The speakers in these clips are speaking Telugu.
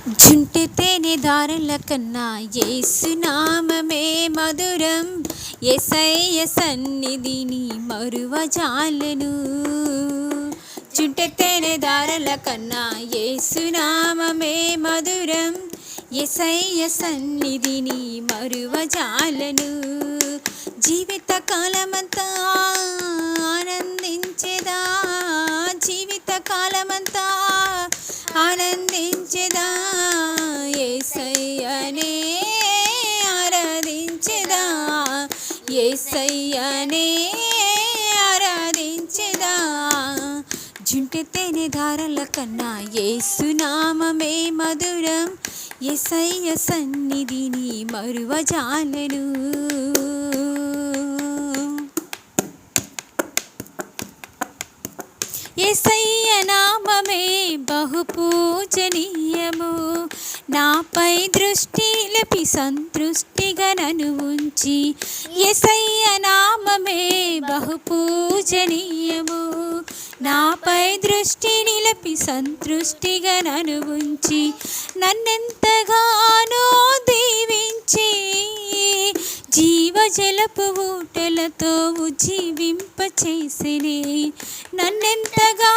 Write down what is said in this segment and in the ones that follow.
జుంటి తేనె దారుల కన్నా ఏసునామే మధురం ఎసయ్య సన్నిధిని మరువజాలను జుంటి తేనె దారుల కన్నా ఏసునామే మధురం ఎసయ్య సన్నిధిని మరువజాలను జీవిత కాలమంతా ఆనందించేదా జీవిత కాలమంతా ఆనందించెదా? ఏసయ్యనే ఆరాధించెదా? ఏసయ్యనే ఆరాధించెదా? జుంటి తేనె ధారల కన్నా ఏసునామమే మధురం. ఎసయ్య సన్నిధిని మరువజాలను. ఎసయ్య పూజనీయము. నాపై దృష్టి లపి సంతృష్టిగా ఉంచి ఎసయ్య నామమే బహు పూజనీయము నాపై దృష్టి నిలపి సంతృష్టిగా నను ఉంచి నన్నెంతగానో దీవించి జీవజలపు ఊటలతో ఉజ్జీవింపచేసినే నన్నెంతగా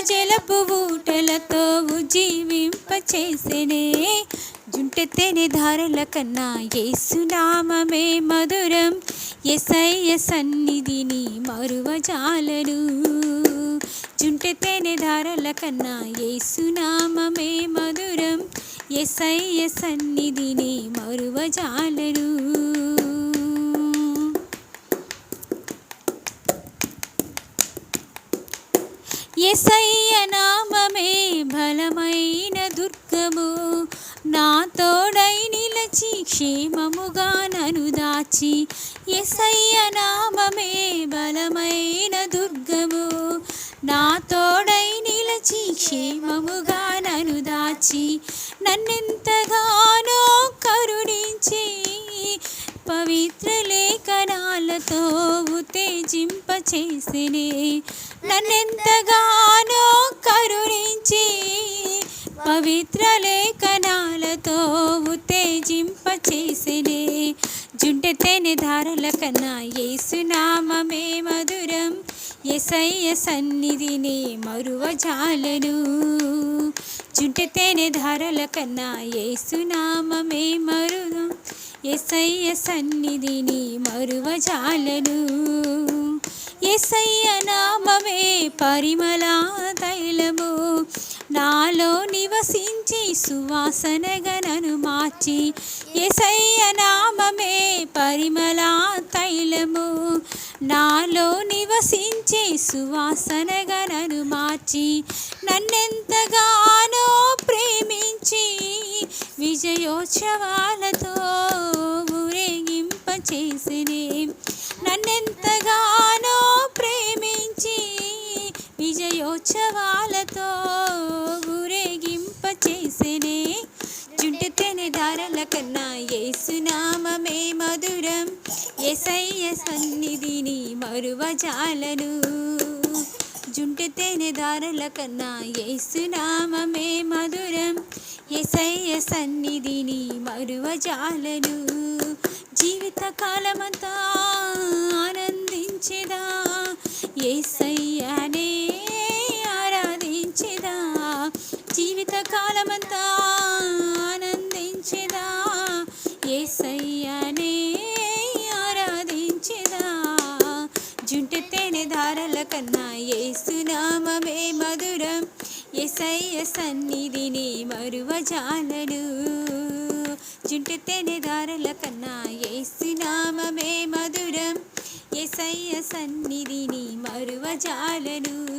జీవజలపు ఊటలతో ఉజ్జీవింపచేసినే. జుంటెత్తేనే ధారల కన్నా ఏసునామమే మధురం. ఎసయ్య సన్నిధిని మరువజాలను జుంటెత్తేనే ధారల కన్నా ఏసునామమే మధురం. ఎసయ్య సన్నిధిని మరువజాలను ఏసయ్య నామమే బలమైన దుర్గము. నా తోడై నిలచి క్షేమముగా నను దాచి ఎసయ్య నామమే బలమైన దుర్గము. నా తోడై నిలచి క్షేమముగా నను దాచి నన్నెంతగానో కరుణించి పవిత్ర లేఖనాలతో ఉత్తేజింపచేసినే నన్నెంతగానో కరుణించి పవిత్ర లేఖనాలతో ఉత్తేజింపచేసినే జుంటెతేనె ధారల కన్నా ఏసునామమే మధురం. ఎసయ్య సన్నిధిని మరువజాలను. జుంటెతేనె ధారల కన్నా ఏసునామమే మధురం ఎసయ్య సన్నిధిని మరువజాలను ఎసయ్య నామమే పరిమళ తైలము. నాలో నివసించి సువాసనగనను మార్చి ఎసయ్య నామమే పరిమళ తైలము. నాలో నివసించి సువాసనగనను మార్చి నన్నెంతగానో ప్రేమించి విజయోత్సవాలతో విజయోత్సవాలతో ఊరేగింపచేసినే. జుంటెతెనె దారల కన్నా ఏసునామమే మధురం. ఎసయ్య సన్నిధిని మరువజాలను. జుంటెతెనె దారల కన్నా ఏసునామమే మధురం. ఎసయ్య సన్నిధిని మరువజాలను. జీవిత కాలమంతా ఆనందించెదా? ఏసయ్యనే కన్నా ఏసునామమే మధురం. ఎసయ్య సన్నిధిని మరువజాలను జుంటెత్తేనే ధారల కన్నా ఏసునామమే మధురం. ఎసయ్య సన్నిధిని మరువజాలను